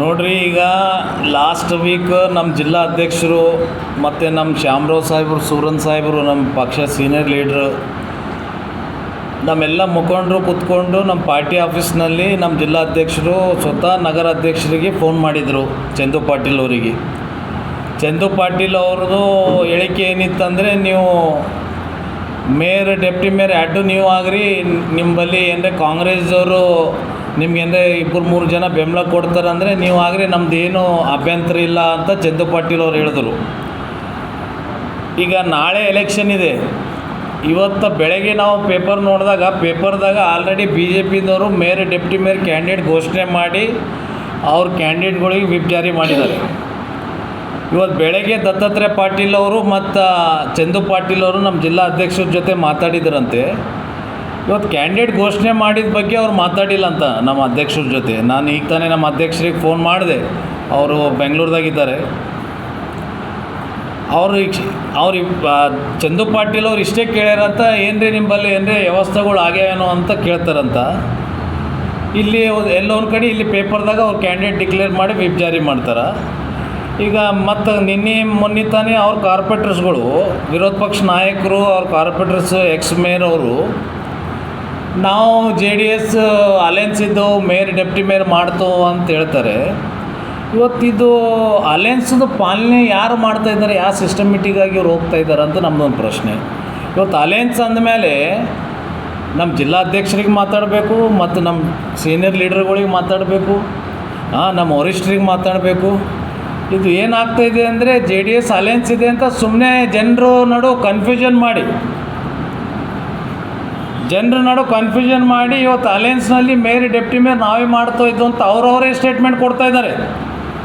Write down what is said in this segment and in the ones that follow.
ನೋಡ್ರಿ, ಈಗ last week ನಮ್ಮ ಜಿಲ್ಲಾ ಅಧ್ಯಕ್ಷರು ಮತ್ತು ನಮ್ಮ ಶ್ಯಾಮರಾವ್ ಸಾಹೇಬರು, ಸೂರನ್ ಸಾಹೇಬರು ನಮ್ಮ ಪಕ್ಷ ಸೀನಿಯರ್ ಲೀಡ್ರು ನಮ್ಮೆಲ್ಲ ಮುಖಂಡರು ಕೂತ್ಕೊಂಡು ನಮ್ಮ ಪಾರ್ಟಿ ಆಫೀಸ್ನಲ್ಲಿ ನಮ್ಮ ಜಿಲ್ಲಾ ಅಧ್ಯಕ್ಷರು ಸ್ವತಃ ನಗರ ಅಧ್ಯಕ್ಷರಿಗೆ ಫೋನ್ ಮಾಡಿದರು ಚಂದು ಪಾಟೀಲ್ ಅವರಿಗೆ. ಚಂದು ಪಾಟೀಲ್ ಅವ್ರದ್ದು ಹೇಳಿಕೆ ಏನಿತ್ತಂದರೆ, ನೀವು ಮೇಯರ್ ಡೆಪ್ಟಿ ಮೇಯರ್ ಆ್ಯಡ್ ನೀವು ಆಗ್ರಿ, ನಿಮ್ಮಲ್ಲಿ ಏನರೆ ಕಾಂಗ್ರೆಸ್ದವರು ನಿಮ್ಗೆ ಅಂದರೆ ಇಬ್ಬರು ಮೂರು ಜನ ಬೆಂಬಲ ಕೊಡ್ತಾರೆ ಅಂದರೆ ನೀವು ಆಗ್ರಿ ನಮ್ದು ಏನು ಅಭ್ಯಂತರ ಇಲ್ಲ ಅಂತ ಚಂದು ಪಾಟೀಲ್ ಅವ್ರು ಹೇಳಿದ್ರು. ಈಗ ನಾಳೆ ಎಲೆಕ್ಷನ್ ಇದೆ. ಇವತ್ತು ಬೆಳಗ್ಗೆ ನಾವು ಪೇಪರ್ ನೋಡಿದಾಗ ಪೇಪರ್ದಾಗ ಆಲ್ರೆಡಿ ಬಿ ಜೆ ಪಿದವರು ಮೇಯರ್ ಡೆಪ್ಟಿ ಮೇಯರ್ ಕ್ಯಾಂಡಿಡೇಟ್ ಘೋಷಣೆ ಮಾಡಿ, ಅವ್ರ ಕ್ಯಾಂಡಿಡೇಟ್ಗಳಿಗೆ ವಿಪ್ ಜಾರಿ ಮಾಡಿದ್ದಾರೆ. ಇವತ್ತು ಬೆಳಗ್ಗೆ ದತ್ತಾತ್ರೇಯ ಪಾಟೀಲ್ ಅವರು ಮತ್ತು ಚಂದು ಪಾಟೀಲ್ ಅವರು ನಮ್ಮ ಜಿಲ್ಲಾ ಅಧ್ಯಕ್ಷರ ಜೊತೆ ಮಾತಾಡಿದ್ರಂತೆ. ಇವತ್ತು ಕ್ಯಾಂಡಿಡೇಟ್ ಘೋಷಣೆ ಮಾಡಿದ ಬಗ್ಗೆ ಅವ್ರು ಮಾತಾಡಿಲ್ಲ ಅಂತ ನಮ್ಮ ಅಧ್ಯಕ್ಷರ ಜೊತೆ. ನಾನು ಈಗ ತಾನೇ ನಮ್ಮ ಅಧ್ಯಕ್ಷರಿಗೆ ಫೋನ್ ಮಾಡಿದೆ. ಅವರು ಬೆಂಗಳೂರದಾಗಿದ್ದಾರೆ ಅವರು ಅವ್ರು ಚಂದು ಪಾಟೀಲ್ ಅವ್ರು ಇಷ್ಟೇ ಕೇಳ್ಯಾರಂತ ಏನು ರೀ ನಿಂಬಲ್ಲಿ ಏನು ರೀ ವ್ಯವಸ್ಥೆಗಳು ಆಗ್ಯಾವೇನೋ ಅಂತ ಕೇಳ್ತಾರಂತ. ಇಲ್ಲಿ ಎಲ್ಲೋ ಒಂದು ಕಡೆ ಇಲ್ಲಿ ಪೇಪರ್ದಾಗ ಅವ್ರು ಕ್ಯಾಂಡಿಡೇಟ್ ಡಿಕ್ಲೇರ್ ಮಾಡಿ ವಿಪ್ ಜಾರಿ ಮಾಡ್ತಾರೆ. ಈಗ ಮತ್ತು ನಿನ್ನೆ, ಮೊನ್ನೆ ತಾನೇ ಅವ್ರ ಕಾರ್ಪೊರೇಟರ್ಸ್ಗಳು ವಿರೋಧ ಪಕ್ಷ ನಾಯಕರು, ಅವ್ರ ಕಾರ್ಪೊರೇಟರ್ಸ್ ಎಕ್ಸ್ ಮೇಯರ್ ಅವರು ನಾವು ಜೆ ಡಿ ಎಸ್ ಅಲೆನ್ಸ್ ಇದ್ದವು ಮೇಯರ್, ಡೆಪ್ಟಿ ಮೇಯರ್ ಮಾಡ್ತೋ ಅಂತ ಹೇಳ್ತಾರೆ. ಇವತ್ತಿದು ಅಲಯನ್ಸ್ದು ಪಾಲನೆ ಯಾರು ಮಾಡ್ತಾ ಇದ್ದಾರೆ, ಯಾವ ಸಿಸ್ಟಮೆಟಿಕ್ಕಾಗಿ ಇವ್ರು ಹೋಗ್ತಾ ಇದ್ದಾರೆ ಅಂತ ನಮ್ಮದೊಂದು ಪ್ರಶ್ನೆ. ಇವತ್ತು ಅಲೆನ್ಸ್ ಅಂದಮೇಲೆ ನಮ್ಮ ಜಿಲ್ಲಾಧ್ಯಕ್ಷರಿಗೆ ಮಾತಾಡಬೇಕು, ಮತ್ತು ನಮ್ಮ ಸೀನಿಯರ್ ಲೀಡರ್ಗಳಿಗೆ ಮಾತಾಡಬೇಕು ನಮ್ಮ ವರಿಷ್ಠರಿಗೆ ಮಾತಾಡಬೇಕು. ಇದು ಏನಾಗ್ತಾಯಿದೆ ಅಂದರೆ ಜೆ ಡಿ ಎಸ್ ಅಲೆನ್ಸ್ ಇದೆ ಅಂತ ಸುಮ್ಮನೆ ಜನರು ನಡು ಕನ್ಫ್ಯೂಷನ್ ಮಾಡಿ. ಜನರ ನಡು ಕನ್ಫ್ಯೂಷನ್ ಮಾಡಿ ಇವತ್ತು ಅಲಯನ್ಸ್ನಲ್ಲಿ ಮೇರಿ ಡೆಪ್ಟಿ ಮೇರ್ ನಾವೇ ಮಾಡ್ತಾ ಇದ್ದು ಅಂತ ಅವ್ರವರೇ ಸ್ಟೇಟ್ಮೆಂಟ್ ಕೊಡ್ತಾ ಇದ್ದಾರೆ.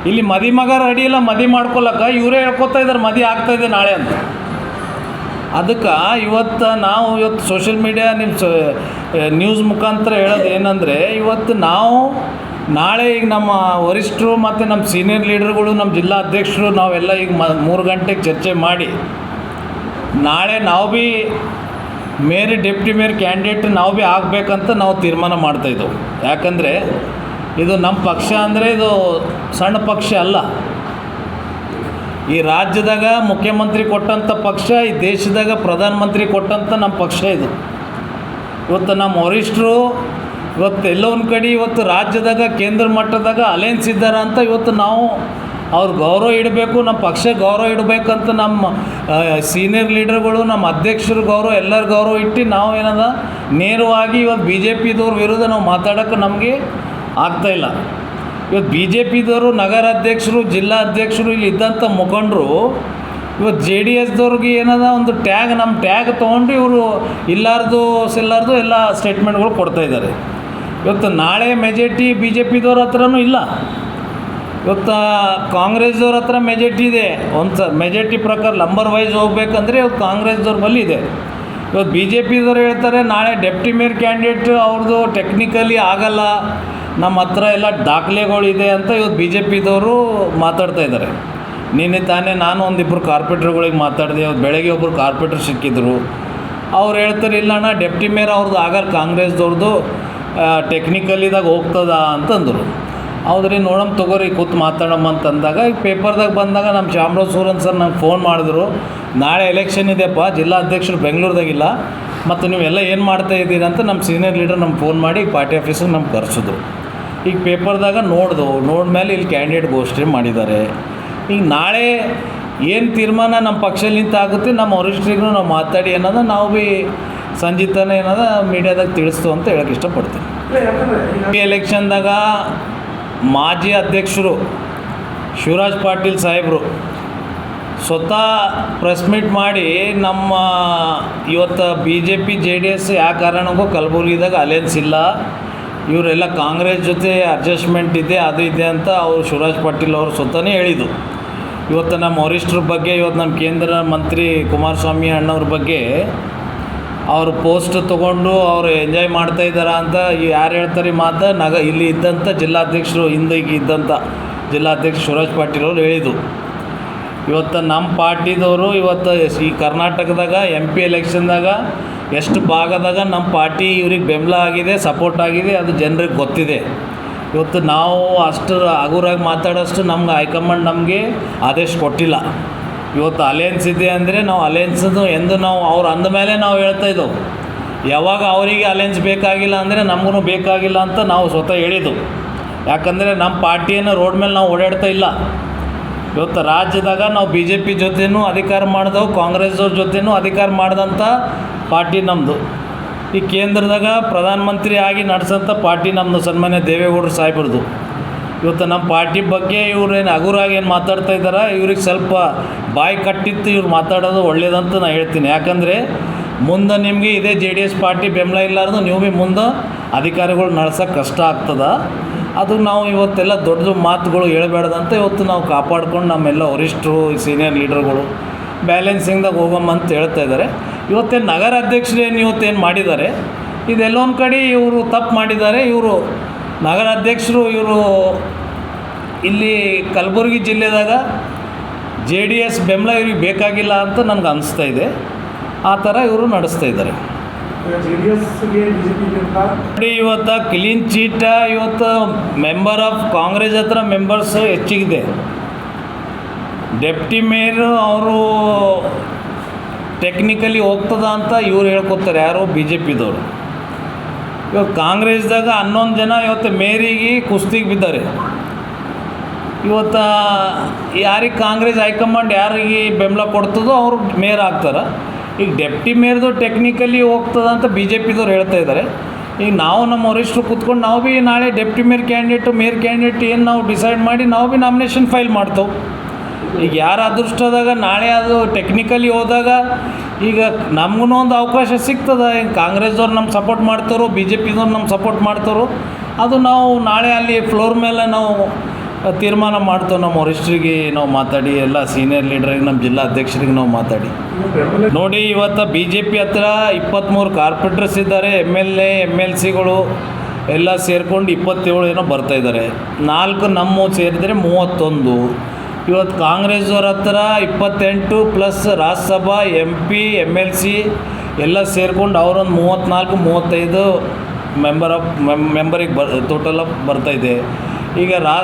ಇಲ್ಲಿ ಮದಿ ಮಗ ರೆಡಿ ಇಲ್ಲ, ಮದಿ ಮಾಡ್ಕೊಳಕ್ಕೆ ಇವರೇ ಹೇಳ್ಕೊತಾ ಇದ್ದಾರೆ, ಮದಿ ಆಗ್ತಾಯಿದೆ ನಾಳೆ ಅಂತ. ಅದಕ್ಕೆ ಇವತ್ತು ನಾವು ಇವತ್ತು ಸೋಷಿಯಲ್ ಮೀಡಿಯಾ ನಿಮ್ಮ ನ್ಯೂಸ್ ಮುಖಾಂತರ ಹೇಳೋದು ಏನಂದರೆ ಇವತ್ತು ನಾವು ನಾಳೆ ಈಗ ನಮ್ಮ ವರಿಷ್ಠರು ಮತ್ತು ನಮ್ಮ ಸೀನಿಯರ್ ಲೀಡರ್ಗಳು ನಮ್ಮ ಜಿಲ್ಲಾ ಅಧ್ಯಕ್ಷರು ನಾವೆಲ್ಲ ಈಗ ಮ, ಮೂರು ಗಂಟೆಗೆ ಚರ್ಚೆ ಮಾಡಿ, ನಾಳೆ ನಾವು ಭೀ ಮೇಯರ್ ಡೆಪ್ಟಿ ಮೇಯರ್ ಕ್ಯಾಂಡಿಡೇಟ್ ನಾವು ಭೀ ಆಗಬೇಕಂತ ನಾವು ತೀರ್ಮಾನ ಮಾಡ್ತಾಯಿದ್ದೆವು ಯಾಕಂದರೆ ಇದು ನಮ್ಮ ಪಕ್ಷ ಅಂದರೆ ಇದು ಸಣ್ಣ ಪಕ್ಷ ಅಲ್ಲ. ಈ ರಾಜ್ಯದಾಗ ಮುಖ್ಯಮಂತ್ರಿ ಕೊಟ್ಟಂಥ ಪಕ್ಷ, ಈ ದೇಶದಾಗ ಪ್ರಧಾನಮಂತ್ರಿ ಕೊಟ್ಟಂಥ ನಮ್ಮ ಪಕ್ಷ ಇದು. ಇವತ್ತು ನಮ್ಮ ವರಿಷ್ಠರು ಇವತ್ತು ಎಲ್ಲೊಂದು ಕಡೆ ಇವತ್ತು ರಾಜ್ಯದಾಗ, ಕೇಂದ್ರ ಮಟ್ಟದಾಗ ಅಲಯನ್ಸ್ ಇದ್ದಾರೆ ಅಂತ ಇವತ್ತು ನಾವು ಅವ್ರ ಗೌರವ ಇಡಬೇಕು ನಮ್ಮ ಪಕ್ಷ ಗೌರವ ಇಡಬೇಕಂತ ನಮ್ಮ ಸೀನಿಯರ್ ಲೀಡರ್ಗಳು ನಮ್ಮ ಅಧ್ಯಕ್ಷರು ಗೌರವ, ಎಲ್ಲರ ಗೌರವ ಇಟ್ಟು ನಾವು ಏನದ, ನೇರವಾಗಿ ಇವತ್ತು ಬಿ ಜೆ ಪಿದವ್ರ ವಿರುದ್ಧ ನಾವು ಮಾತಾಡೋಕ್ಕೆ ನಮಗೆ ಆಗ್ತಾಯಿಲ್ಲ ಇವತ್ತು ಬಿ ಜೆ ಪಿದವರು ನಗರ ಅಧ್ಯಕ್ಷರು, ಜಿಲ್ಲಾ ಅಧ್ಯಕ್ಷರು ಇಲ್ಲಿ ಇದ್ದಂಥ ಮುಖಂಡರು ಇವತ್ತು ಜೆ ಡಿ ಎಸ್ದವ್ರಿಗೆ ಏನದ ಒಂದು ಟ್ಯಾಗ್ ನಮ್ಮ ಟ್ಯಾಗ್ ತೊಗೊಂಡು ಇವರು ಇಲ್ಲಾರ್ದು, ಸಿಲ್ಲಾರ್ದು ಎಲ್ಲ ಸ್ಟೇಟ್ಮೆಂಟ್ಗಳು ಕೊಡ್ತಾ ಇದ್ದಾರೆ. ಇವತ್ತು ನಾಳೆ ಮೆಜಾರಿಟಿ ಬಿ ಜೆ ಪಿದವ್ರ ಹತ್ರನೂ ಇಲ್ಲ. ಇವತ್ತು ಕಾಂಗ್ರೆಸ್ದವ್ರ ಹತ್ರ ಮೆಜಾರಿಟಿ ಇದೆ. ಒಂದು ಸ ಮೆಜಾರಿಟಿ ಪ್ರಕಾರ ನಂಬರ್ ವೈಸ್ ಹೋಗ್ಬೇಕಂದ್ರೆ ಇವತ್ತು ಕಾಂಗ್ರೆಸ್ದವ್ರ ಬಳಿ ಇದೆ. ಇವತ್ತು ಬಿ ಜೆ ಪಿದವ್ರು ಹೇಳ್ತಾರೆ, ನಾಳೆ ಡೆಪ್ಟಿ ಮೇಯರ್ ಕ್ಯಾಂಡಿಡೇಟ್ ಅವ್ರದ್ದು ಟೆಕ್ನಿಕಲಿ ಆಗಲ್ಲ, ನಮ್ಮ ಹತ್ರ ಎಲ್ಲ ದಾಖಲೆಗಳಿದೆ ಅಂತ ಇವತ್ತು ಬಿ ಜೆ ಪಿದವರು ಮಾತಾಡ್ತಾ ಇದ್ದಾರೆ. ನಿನ್ನೆ ತಾನೇ ನಾನು ಒಂದಿಬ್ಬರು ಕಾರ್ಪೆಟ್ರ್ಗಳಿಗೆ ಮಾತಾಡಿದೆ, ಇವತ್ತು ಬೆಳಗ್ಗೆ ಒಬ್ಬರು ಕಾರ್ಪೊರೇಟರ್ ಸಿಕ್ಕಿದ್ರು. ಅವ್ರು ಹೇಳ್ತಾರೆ, ಇಲ್ಲ ಅಣ್ಣ, ಡೆಪ್ಟಿ ಮೇಯರ್ ಅವ್ರದ್ದು ಆಗಲ್ಲ ಕಾಂಗ್ರೆಸ್ದವ್ರದ್ದು ಟೆಕ್ನಿಕಲಿದಾಗ ಹೋಗ್ತದ ಅಂತಂದರು. ಹೌದ್ರಿ ನೋಡಮ್ ತಗೋರಿ ಕೂತು ಮಾತಾಡಮ್ಮ ಅಂತಂದಾಗ ಈಗ ಪೇಪರ್ದಾಗ ಬಂದಾಗ ನಮ್ಮ ಚಾಮರಾಜ್ ಸೂರನ್ ಸರ್ ನಂಗೆ ಫೋನ್ ಮಾಡಿದ್ರು. ನಾಳೆ ಎಲೆಕ್ಷನ್ ಇದೆಯಪ್ಪ ಜಿಲ್ಲಾ ಅಧ್ಯಕ್ಷರು ಬೆಂಗಳೂರದಾಗಿಲ್ಲ ಮತ್ತು ನೀವೆಲ್ಲ ಏನು ಮಾಡ್ತಾ ಇದ್ದೀರಿ ಅಂತ ನಮ್ಮ ಸೀನಿಯರ್ ಲೀಡರ್ ನಮ್ಗೆ ಫೋನ್ ಮಾಡಿ ಪಾರ್ಟಿ ಆಫೀಸಿಗೆ ನಮ್ಗೆ ಕರೆಸಿದ್ರು. ಈಗ ಪೇಪರ್ದಾಗ ನೋಡ್ದು ನೋಡ್ಮೇಲೆ ಇಲ್ಲಿ ಕ್ಯಾಂಡಿಡೇಟ್ ಘೋಷಣೆ ಮಾಡಿದ್ದಾರೆ. ಈಗ ನಾಳೆ ಏನು ತೀರ್ಮಾನ ನಮ್ಮ ಪಕ್ಷಲಿಂತ ಆಗುತ್ತೆ ನಮ್ಮ ವರಿಷ್ಠರಿಗೂ ನಾವು ಮಾತಾಡಿ ಅನ್ನೋದು ನಾವು ಭೀ ಸಂಜಿತನ ಏನದ ಮೀಡಿಯಾದಾಗ ತಿಳಿಸ್ತು ಅಂತ ಹೇಳಕ್ಕೆ ಇಷ್ಟಪಡ್ತೀನಿ. ಈ ಎಲೆಕ್ಷನ್ದಾಗ ಮಾಜಿ ಅಧ್ಯಕ್ಷರು ಶಿವರಾಜ್ ಪಾಟೀಲ್ ಸಾಹೇಬರು ಸ್ವತಃ ಪ್ರೆಸ್ ಮೀಟ್ ಮಾಡಿ ನಮ್ಮ ಇವತ್ತು B J P J D S ಯಾವ ಕಾರಣಕ್ಕೂ ಕಲಬುರಗಿದಾಗ ಅಲೆನ್ಸ್ ಇಲ್ಲ. ಇವರೆಲ್ಲ ಕಾಂಗ್ರೆಸ್ ಜೊತೆ ಅಡ್ಜಸ್ಟ್ಮೆಂಟ್ ಇದೆ, ಅದು ಇದೆ ಅಂತ ಅವರು ಶಿವರಾಜ್ ಪಾಟೀಲ್ ಅವರು ಸ್ವತಃ ಹೇಳಿದರು. ಇವತ್ತು ನಮ್ಮ ವರಿಷ್ಠರ ಬಗ್ಗೆ, ಇವತ್ತು ನಮ್ಮ ಕೇಂದ್ರ ಮಂತ್ರಿ ಕುಮಾರಸ್ವಾಮಿ ಅಣ್ಣವ್ರ ಬಗ್ಗೆ ಅವರು ಪೋಸ್ಟ್ ತೊಗೊಂಡು ಅವರು ಎಂಜಾಯ್ ಮಾಡ್ತಾ ಇದ್ದಾರ ಅಂತ ಯಾರು ಹೇಳ್ತಾರೆ ಮಾತು? ನಗ ಇಲ್ಲಿ ಇದ್ದಂಥ ಜಿಲ್ಲಾಧ್ಯಕ್ಷರು ಹಿಂದೆ ಇದ್ದಂಥ ಜಿಲ್ಲಾಧ್ಯಕ್ಷ ಶಿವರಾಜ್ ಪಾಟೀಲ್ ಅವರು ಹೇಳಿದರು ಇವತ್ತು ನಮ್ಮ ಪಾರ್ಟಿದವರು ಇವತ್ತು ಈ ಕರ್ನಾಟಕದಾಗ ಎಂ ಪಿ ಎಲೆಕ್ಷನ್ದಾಗ ಎಷ್ಟು ಭಾಗದಾಗ ನಮ್ಮ ಪಾರ್ಟಿ ಇವ್ರಿಗೆ ಬೆಂಬಲ ಆಗಿದೆ, ಸಪೋರ್ಟ್ ಆಗಿದೆ, ಅದು ಜನರಿಗೆ ಗೊತ್ತಿದೆ. ಇವತ್ತು ನಾವು ಅಷ್ಟು ಹಗುರಾಗಿ ಮಾತಾಡೋಷ್ಟು ನಮ್ಗೆ ಹೈಕಮಾಂಡ್ ನಮಗೆ ಆದೇಶ ಕೊಟ್ಟಿಲ್ಲ. ಇವತ್ತು ಅಲಯನ್ಸ್ ಇದೆ ಅಂದರೆ ನಾವು ಅಲಯನ್ಸದು ಎಂದು ನಾವು ಅವ್ರು ಅಂದ ಮೇಲೆ ನಾವು ಹೇಳ್ತಾ ಇದ್ದೆವು. ಯಾವಾಗ ಅವರಿಗೆ ಅಲೆನ್ಸ್ ಬೇಕಾಗಿಲ್ಲ ಅಂದರೆ ನಮಗೂ ಬೇಕಾಗಿಲ್ಲ ಅಂತ ನಾವು ಸ್ವತಃ ಹೇಳಿದ್ದು. ಯಾಕಂದರೆ ನಮ್ಮ ಪಾರ್ಟಿಯನ್ನು ರೋಡ್ ಮೇಲೆ ನಾವು ಓಡಾಡ್ತಾ ಇಲ್ಲ. ಇವತ್ತು ರಾಜ್ಯದಾಗ ನಾವು ಬಿ ಜೆ ಪಿ ಜೊತೆನೂ ಅಧಿಕಾರ ಮಾಡಿದೆವು ಕಾಂಗ್ರೆಸ್ದವ್ರ ಜೊತೆನೂ ಅಧಿಕಾರ ಮಾಡಿದಂಥ ಪಾರ್ಟಿ ನಮ್ಮದು ಈ ಕೇಂದ್ರದಾಗ ಪ್ರಧಾನಮಂತ್ರಿ ಆಗಿ ನಡೆಸೋಂಥ ಪಾರ್ಟಿ ನಮ್ಮದು ಸನ್ಮಾನ್ಯ ದೇವೇಗೌಡರು ಸಾಹೇಬ್ರದ್ದು ಇವತ್ತು ನಮ್ಮ ಪಾರ್ಟಿ ಬಗ್ಗೆ ಇವ್ರೇನು ಹಗುರಾಗಿ ಏನು ಮಾತಾಡ್ತಾ ಇದ್ದಾರೆ? ಇವ್ರಿಗೆ ಸ್ವಲ್ಪ ಬಾಯಿ ಕಟ್ಟಿತ್ತು ಇವ್ರು ಮಾತಾಡೋದು ಒಳ್ಳೇದಂತ ನಾನು ಹೇಳ್ತೀನಿ. ಯಾಕಂದರೆ ಮುಂದೆ ನಿಮಗೆ ಇದೇ ಜೆ ಡಿ ಎಸ್ ಪಾರ್ಟಿ ಬೆಂಬಲ ಇಲ್ಲಾರ್ದು ನೀವು ಭೀ ಮುಂದೆ ಅಧಿಕಾರಿಗಳು ನಡ್ಸೋಕ್ಕೆ ಕಷ್ಟ ಆಗ್ತದ. ಅದು ನಾವು ಇವತ್ತೆಲ್ಲ ದೊಡ್ಡ ಮಾತುಗಳು ಹೇಳ್ಬೇಡ್ದಂತ ಇವತ್ತು ನಾವು ಕಾಪಾಡ್ಕೊಂಡು ನಮ್ಮೆಲ್ಲ ವರಿಷ್ಠರು, ಸೀನಿಯರ್ ಲೀಡರ್ಗಳು ಬ್ಯಾಲೆನ್ಸಿಂಗ್ದಾಗ ಹೋಗಮ್ಮ ಅಂತ ಹೇಳ್ತಾ ಇದ್ದಾರೆ ಇವತ್ತೇನು ನಗರ ಅಧ್ಯಕ್ಷರೇನು ಇವತ್ತೇನು ಮಾಡಿದ್ದಾರೆ? ಇದೆಲ್ಲೊಂದು ಕಡೆ ಇವರು ತಪ್ಪು ಮಾಡಿದ್ದಾರೆ. ಇವರು ನಗರ ಅಧ್ಯಕ್ಷರು ಇವರು ಇಲ್ಲಿ ಕಲಬುರಗಿ ಜಿಲ್ಲೆದಾಗ ಜೆ ಡಿ ಎಸ್ ಬೆಂಬಲ ಇವ್ರಿಗೆ ಬೇಕಾಗಿಲ್ಲ ಅಂತ ನನಗೆ ಅನಿಸ್ತಾ ಇದೆ. ಆ ಥರ ಇವರು ನಡೆಸ್ತಾ ಇದ್ದಾರೆ. ನೋಡಿ, ಇವತ್ತು ಕ್ಲೀನ್ ಚೀಟ ಇವತ್ತು ಮೆಂಬರ್ ಆಫ್ ಕಾಂಗ್ರೆಸ್ ಹತ್ರ ಮೆಂಬರ್ಸ್ ಹೆಚ್ಚಿಗಿದೆ. ಡೆಪ್ಟಿ ಮೇಯರ್ ಅವರು ಟೆಕ್ನಿಕಲಿ ಹೋಗ್ತದ ಅಂತ ಇವ್ರು ಹೇಳ್ಕೊತಾರೆ ಯಾರು ಬಿ ಜೆ ಪಿದವರು ಇವಾಗ ಕಾಂಗ್ರೆಸ್ದಾಗ ಹನ್ನೊಂದು ಜನ ಇವತ್ತು ಮೇರಿಗೆ ಕುಸ್ತಿಗೆ ಬಿದ್ದಾರೆ. ಇವತ್ತು ಯಾರಿಗೆ ಕಾಂಗ್ರೆಸ್ ಹೈಕಮಾಂಡ್ ಯಾರಿಗೆ ಬೆಂಬಲ ಕೊಡ್ತದೋ ಅವರು ಮೇಯರ್ ಆಗ್ತಾರೆ. ಈಗ ಡೆಪ್ಟಿ ಮೇರ್ದು ಟೆಕ್ನಿಕಲಿ ಹೋಗ್ತದ ಅಂತ ಬಿ ಜೆ ಪಿದವ್ರು ಹೇಳ್ತಾ ಇದ್ದಾರೆ ಈಗ ನಾವು ನಮ್ಮ ವರಿಷ್ಠರು ಕೂತ್ಕೊಂಡು ನಾವು ಭೀ ನಾಳೆ deputy mayor candidate mayor candidate ಏನು ನಾವು ಡಿಸೈಡ್ ಮಾಡಿ ನಾವು ಭೀ ನಾಮಿನೇಷನ್ ಫೈಲ್ ಮಾಡ್ತೇವೆ. ಈಗ ಯಾರ ಅದೃಷ್ಟದಾಗ ನಾಳೆ ಅದು ಟೆಕ್ನಿಕಲಿ ಹೋದಾಗ ಈಗ ನಮಗೂ ಒಂದು ಅವಕಾಶ ಸಿಗ್ತದೆ. ಈಗ ಕಾಂಗ್ರೆಸ್ದವ್ರು ನಮ್ಗೆ ಸಪೋರ್ಟ್ ಮಾಡ್ತಾರೋ ಬಿ ಜೆ ಪಿದವ್ರು ನಮ್ಗೆ ಸಪೋರ್ಟ್ ಮಾಡ್ತಾರೋ, ಅದು ನಾವು ನಾಳೆ ಅಲ್ಲಿ ಫ್ಲೋರ್ ಮೇಲೆ ನಾವು ತೀರ್ಮಾನ ಮಾಡ್ತೇವೆ. ನಮ್ಮ ವರಿಷ್ಠರಿಗೆ ನಾವು ಮಾತಾಡಿ, ಎಲ್ಲ ಸೀನಿಯರ್ ಲೀಡ್ರಿಗೆ ನಮ್ಮ ಜಿಲ್ಲಾ ಅಧ್ಯಕ್ಷರಿಗೆ ನಾವು ಮಾತಾಡಿ. ನೋಡಿ, ಇವತ್ತು ಬಿ ಜೆ ಪಿ ಹತ್ರ ಇಪ್ಪತ್ತ್ಮೂರು ಕಾರ್ಪೊರೇಟರ್ಸ್ ಇದ್ದಾರೆ. M L A M L ಸಿಗಳು ಎಲ್ಲ ಸೇರಿಕೊಂಡು ಇಪ್ಪತ್ತೇಳು ಏನೋ ಬರ್ತಾ ಇದ್ದಾರೆ. ನಾಲ್ಕು ನಮ್ಮ ಸೇರಿದರೆ ಮೂವತ್ತೊಂದು. ಇವತ್ತು ಕಾಂಗ್ರೆಸ್ನವ್ರ ಹತ್ರ ಇಪ್ಪತ್ತೆಂಟು plus Rajya Sabha M P M L C ಎಲ್ಲ ಸೇರಿಕೊಂಡು ಅವರೊಂದು ಮೂವತ್ತ್ನಾಲ್ಕು ಮೂವತ್ತೈದು ಮೆಂಬರ್ ಆಫ್ ಮೆಂಬರಿಗೆ ಬರ್ ಟೋಟಲ್ ಆಫ್ ಬರ್ತಾಯಿದೆ ಈಗ ರಾ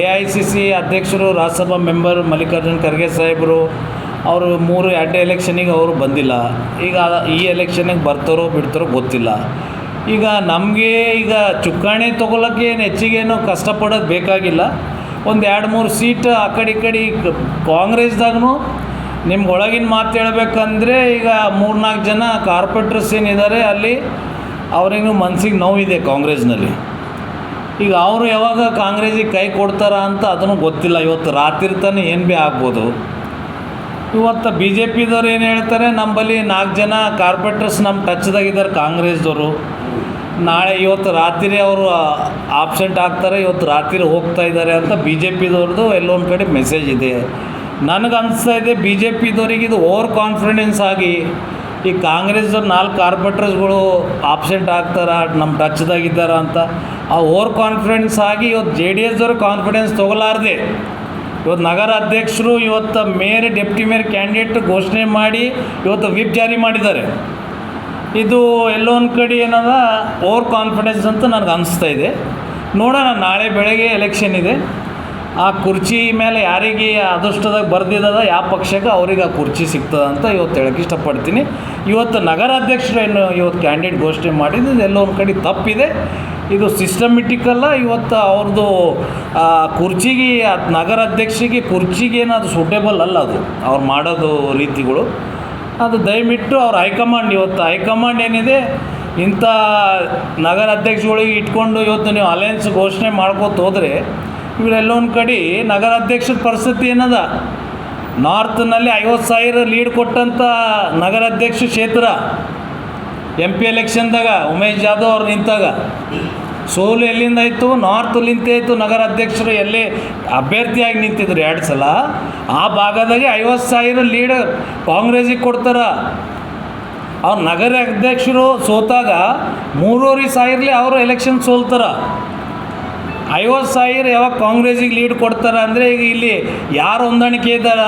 ಎ ಐ ಸಿ ಸಿ ಅಧ್ಯಕ್ಷರು ರಾಜ್ಯಸಭಾ ಮೆಂಬರ್ ಮಲ್ಲಿಕಾರ್ಜುನ್ ಖರ್ಗೆ ಸಾಹೇಬರು, ಅವರು ಮೂರು, ಎರಡು ಎಲೆಕ್ಷನಿಗೆ ಅವರು ಬಂದಿಲ್ಲ. ಈಗ ಈ ಎಲೆಕ್ಷನಿಗೆ ಬರ್ತಾರೋ ಬಿಡ್ತಾರೋ ಗೊತ್ತಿಲ್ಲ. ಈಗ ನಮಗೆ ಈಗ ಚುಕ್ಕಾಣಿ ತೊಗೊಳಕ್ಕೆ ಏನು ಹೆಚ್ಚಿಗೇನು ಕಷ್ಟಪಡೋದು ಬೇಕಾಗಿಲ್ಲ. ಒಂದು ಎರಡು ಮೂರು ಸೀಟ್ ಆ ಕಡೆ ಈ ಕಡೆ ಕಾಂಗ್ರೆಸ್ದಾಗೂ ನಿಮ್ಗೆ ಒಳಗಿನ ಮಾತು ಹೇಳ್ಬೇಕಂದ್ರೆ ಈಗ ಮೂರ್ನಾಲ್ಕು ಜನ ಕಾರ್ಪೊರೇಟರ್ಸ್ ಏನಿದ್ದಾರೆ ಅಲ್ಲಿ ಅವ್ರಿಗೂ ಮನಸ್ಸಿಗೆ ನೋವಿದೆ ಕಾಂಗ್ರೆಸ್ನಲ್ಲಿ. ಈಗ ಅವರು ಯಾವಾಗ ಕಾಂಗ್ರೆಸಿಗೆ ಕೈ ಕೊಡ್ತಾರ ಅಂತ ಅದನ್ನು ಗೊತ್ತಿಲ್ಲ. ಇವತ್ತು ರಾತ್ರಿ ತಾನೇ ಏನು ಭೀ ಆಗ್ಬೋದು. ಇವತ್ತು ಬಿ ಜೆ ಪಿದವ್ರು ಏನು ಹೇಳ್ತಾರೆ ನಂಬಲ್ಲಿ ನಾಲ್ಕು ಜನ ಕಾರ್ಪೊರೇಟರ್ಸ್ ನಮ್ಮ ಟಚ್ದಾಗಿದ್ದಾರೆ ಕಾಂಗ್ರೆಸ್ದವರು. ನಾಳೆ ಇವತ್ತು ರಾತ್ರಿ ಅವರು ಆಬ್ಸೆಂಟ್ ಆಗ್ತಾರೆ, ಇವತ್ತು ರಾತ್ರಿ ಹೋಗ್ತಾ ಇದ್ದಾರೆ ಅಂತ ಬಿ ಜೆ ಪಿದವ್ರದ್ದು ಎಲ್ಲೊಂದು ಕಡೆ ಮೆಸೇಜ್ ಇದೆ. ನನಗೆ ಅನಿಸ್ತಾ ಇದೆ ಬಿ ಜೆ ಪಿದವ್ರಿಗೆ ಇದು ಓವರ್ ಕಾನ್ಫಿಡೆನ್ಸ್ ಆಗಿ, ಈ ಕಾಂಗ್ರೆಸ್ ನಾಲ್ಕು ಕಾರ್ಪೊರೇಟರ್ಸ್ಗಳು ಆಬ್ಸೆಂಟ್ ಆಗ್ತಾರ ನಮ್ಮ ಟಚ್ದಾಗಿದ್ದಾರ ಅಂತ, ಆ ಓವರ್ ಕಾನ್ಫಿಡೆನ್ಸ್ ಆಗಿ ಇವತ್ತು ಜೆ ಡಿ ಎಸ್ದವ್ರು ಕಾನ್ಫಿಡೆನ್ಸ್ ತೊಗೊಲಾರ್ದೆ. ಇವತ್ತು ನಗರ ಅಧ್ಯಕ್ಷರು ಇವತ್ತು ಮೇಯರ್ ಡೆಪ್ಟಿ ಮೇಯರ್ ಕ್ಯಾಂಡಿಡೇಟ್ ಘೋಷಣೆ ಮಾಡಿ ಇವತ್ತು ವಿಪ್ ಜಾರಿ ಮಾಡಿದ್ದಾರೆ. ಇದು ಎಲ್ಲೋ ಒಂದು ಕಡೆ ಏನದ? ಓವರ್ ಕಾನ್ಫಿಡೆನ್ಸ್ ಅಂತ ನನಗೆ ಅನಿಸ್ತಾ ಇದೆ. ನೋಡೋಣ, ನಾಳೆ ಬೆಳಗ್ಗೆ ಎಲೆಕ್ಷನ್ ಇದೆ. ಆ ಕುರ್ಚಿ ಮೇಲೆ ಯಾರಿಗೆ ಅದೃಷ್ಟದಾಗ ಬರ್ದಿದ್ದದ ಯಾವ ಪಕ್ಷಕ್ಕೆ ಅವ್ರಿಗೆ ಆ ಕುರ್ಚಿ ಸಿಗ್ತದ ಅಂತ ಇವತ್ತು ಹೇಳಕ್ಕೆ ಇಷ್ಟಪಡ್ತೀನಿ. ಇವತ್ತು ನಗರಾಧ್ಯಕ್ಷರು ಏನು ಇವತ್ತು ಕ್ಯಾಂಡಿಡೇಟ್ ಘೋಷಣೆ ಮಾಡಿದ್ದು, ಎಲ್ಲೋ ಒಂದು ಕಡೆ ತಪ್ಪಿದೆ. ಇದು ಸಿಸ್ಟಮೆಟಿಕಲ್ಲ ಇವತ್ತು ಅವ್ರದ್ದು ಕುರ್ಚಿಗೆ ನಗರಾಧ್ಯಕ್ಷಿಗೆ ಕುರ್ಚಿಗೆ ಅದು ಸೂಟೇಬಲ್ ಅಲ್ಲ ಅದು. ಅವ್ರು ಮಾಡೋದು ರೀತಿಗಳು. ಅದು ದಯವಿಟ್ಟು ಅವ್ರ ಹೈಕಮಾಂಡ್ ಇವತ್ತು. ಹೈಕಮಾಂಡ್ ಏನಿದೆ, ಇಂಥ ನಗರ ಅಧ್ಯಕ್ಷಗಳಿಗೆ ಇಟ್ಕೊಂಡು ಇವತ್ತು ನೀವು ಅಲಯನ್ಸ್ ಘೋಷಣೆ ಮಾಡ್ಕೋತ ಹೋದರೆ, ಇವರೆಲ್ಲೊಂದು ಕಡೆ ನಗರ ಅಧ್ಯಕ್ಷದ ಪರಿಸ್ಥಿತಿ ಏನದ? ನಾರ್ತ್ನಲ್ಲಿ ಐವತ್ತು ಸಾವಿರ ಲೀಡ್ ಕೊಟ್ಟಂಥ ನಗರ ಅಧ್ಯಕ್ಷ ಕ್ಷೇತ್ರ. ಎಂ ಪಿ ಎಲೆಕ್ಷನ್ದಾಗ ಉಮೇಶ್ ಜಾಧವ್ ಅವ್ರು ನಿಂತಾಗ. ಸೋಲು ಎಲ್ಲಿಂದ ಆಯಿತು? ನಾರ್ತಲ್ಲಿಂದ ಆಯಿತು. ನಗರ ಅಧ್ಯಕ್ಷರು ಎಲ್ಲಿ ಅಭ್ಯರ್ಥಿಯಾಗಿ ನಿಂತಿದ್ರು ಎರಡು ಸಲ. ಆ ಭಾಗದಾಗೆ ಐವತ್ತು ಸಾವಿರ ಲೀಡ್ ಕಾಂಗ್ರೆಸ್ಸಿಗೆ ಕೊಡ್ತಾರ. ಅವ್ರು ನಗರ ಅಧ್ಯಕ್ಷರು ಸೋತಾಗ ಮೂರುವರೆ ಸಾವಿರಲಿ ಅವರು ಎಲೆಕ್ಷನ್ ಸೋಲ್ತಾರ. ಐವತ್ತು ಸಾವಿರ ಯಾವಾಗ ಕಾಂಗ್ರೆಸ್ಸಿಗೆ ಲೀಡ್ ಕೊಡ್ತಾರ ಅಂದರೆ ಈಗ ಇಲ್ಲಿ ಯಾರು ಹೊಂದಾಣಿಕೆ ಇದ್ದಾರ?